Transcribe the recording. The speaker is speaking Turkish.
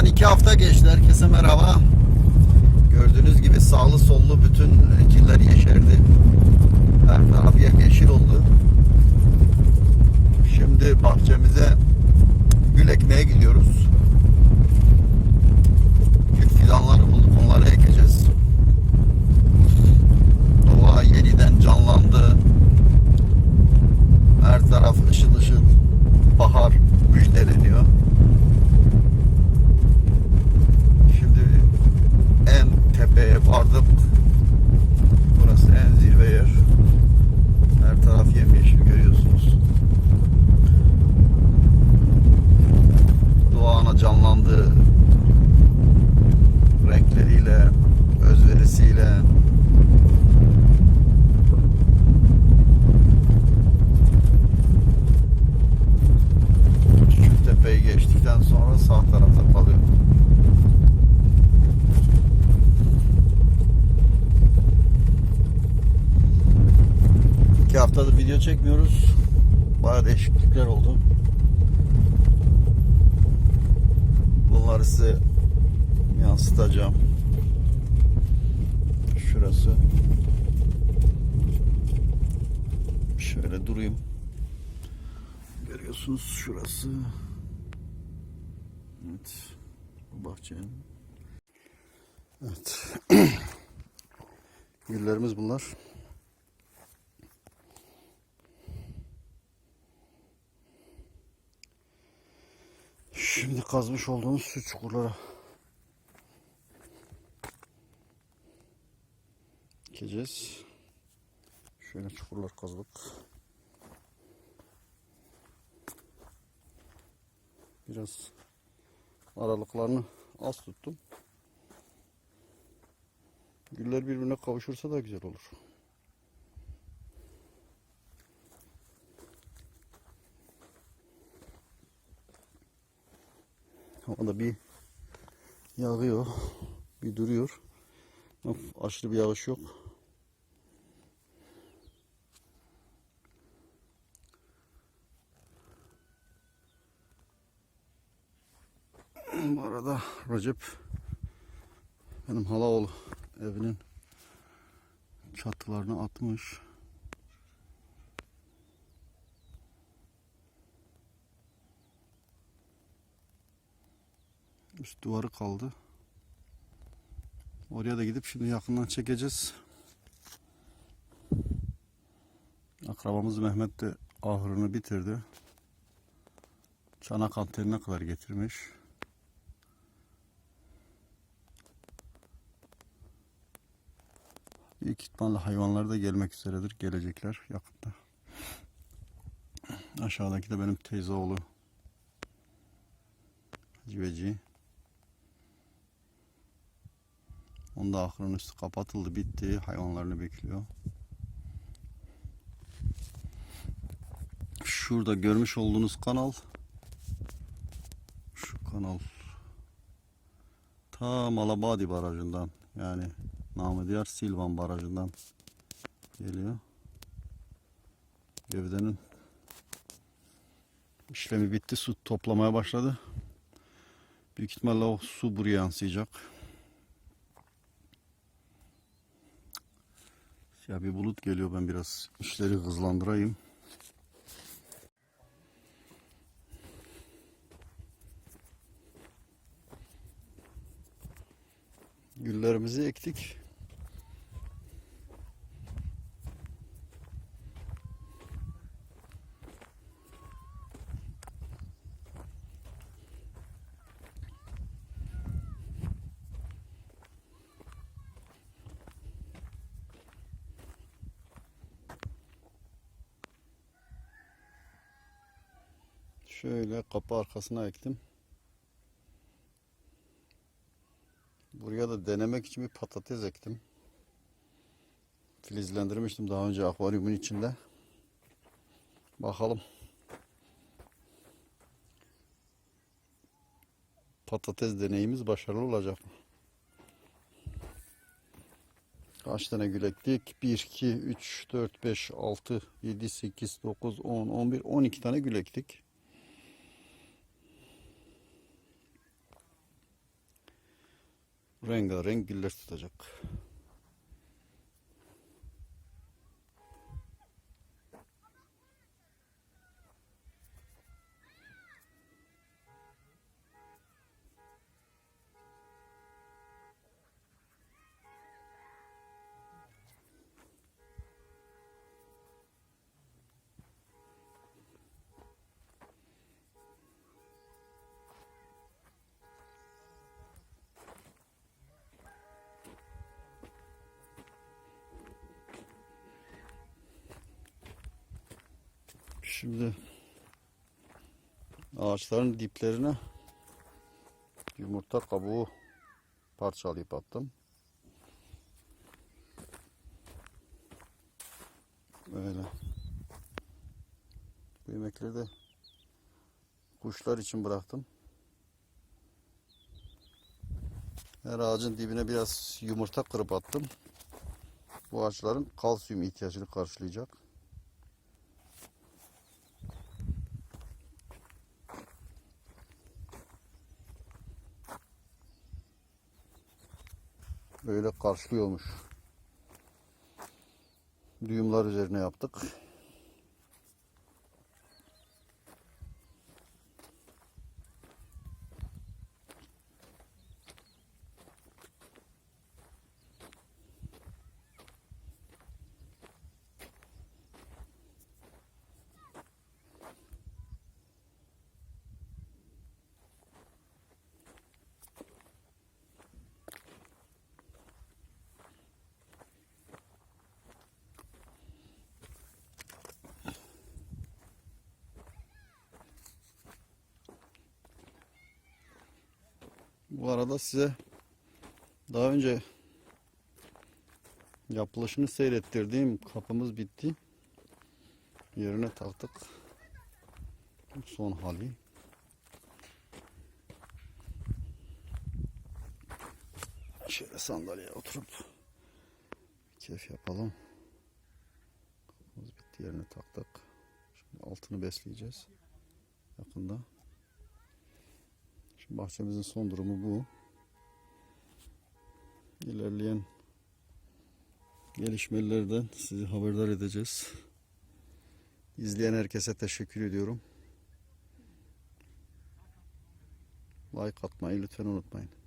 Aradan iki hafta geçti. Herkese merhaba. Gördüğünüz gibi sağlı sollu bütün ekiller yeşerdi. Her taraf yeşil oldu. Şimdi bahçemize sonra sağ tarafta kalıyor. İki haftadır video çekmiyoruz. Bayağı değişiklikler oldu. Bunları size yansıtacağım. Şurası. Şöyle durayım. Görüyorsunuz şurası. Evet. Bu bahçenin. Evet. Güllerimiz bunlar. Şimdi kazmış olduğumuz su çukurlara Gideceğiz. Şöyle çukurlar kazdık. Biraz aralıklarını az tuttum. Güller birbirine kavuşursa da güzel olur. Havada bir yağıyor, bir duruyor. Aşırı bir yağış yok. Bu arada Recep benim halaoğlu evinin çatılarını atmış. Üst duvarı kaldı. Oraya da gidip şimdi yakından çekeceğiz. Akrabamız Mehmet de ahırını bitirdi. Çanak antenine kadar getirmiş. İhtimalle hayvanlar da gelmek üzeredir. Gelecekler yakında. Aşağıdaki de benim teyze oğlu. Civeci. Onda ahırın üstü kapatıldı. Bitti. Hayvanlarını bekliyor. Şurada görmüş olduğunuz kanal. Şu kanal. Ta Malabadi barajından yani namı diğer Silvan barajından geliyor. Gövdenin işlemi bitti. Su toplamaya başladı. Büyük ihtimalle o su buraya yansıyacak. Ya bir bulut geliyor ben biraz işleri hızlandırayım. Güllerimizi ektik. Şöyle kapı arkasına ektim. Buraya da denemek için bir patates ektim. Filizlendirmiştim daha önce akvaryumun içinde. Bakalım. Patates deneyimiz başarılı olacak mı? Kaç tane gül ektik? 1, 2, 3, 4, 5, 6, 7, 8, 9, 10, 11, 12 tane gül ektik. Rengarenk güller tutacak. Şimdi ağaçların diplerine yumurta kabuğu parçalayıp attım. Böyle. Bu yemekleri de kuşlar için bıraktım. Her ağacın dibine biraz yumurta kırıp attım. Bu ağaçların kalsiyum ihtiyacını karşılayacak. Böyle karşılıyormuş. Düğümler üzerine yaptık. Bu arada size daha önce yapılışını seyrettirdiğim kapımız bitti. Yerine taktık. Son hali. Şöyle sandalyeye oturup keyif yapalım. Kapımız bitti yerine taktık. Şimdi altını besleyeceğiz. Yakında. Bahçemizin son durumu bu. İlerleyen gelişmelerden sizi haberdar edeceğiz. İzleyen herkese teşekkür ediyorum. Like atmayı lütfen unutmayın.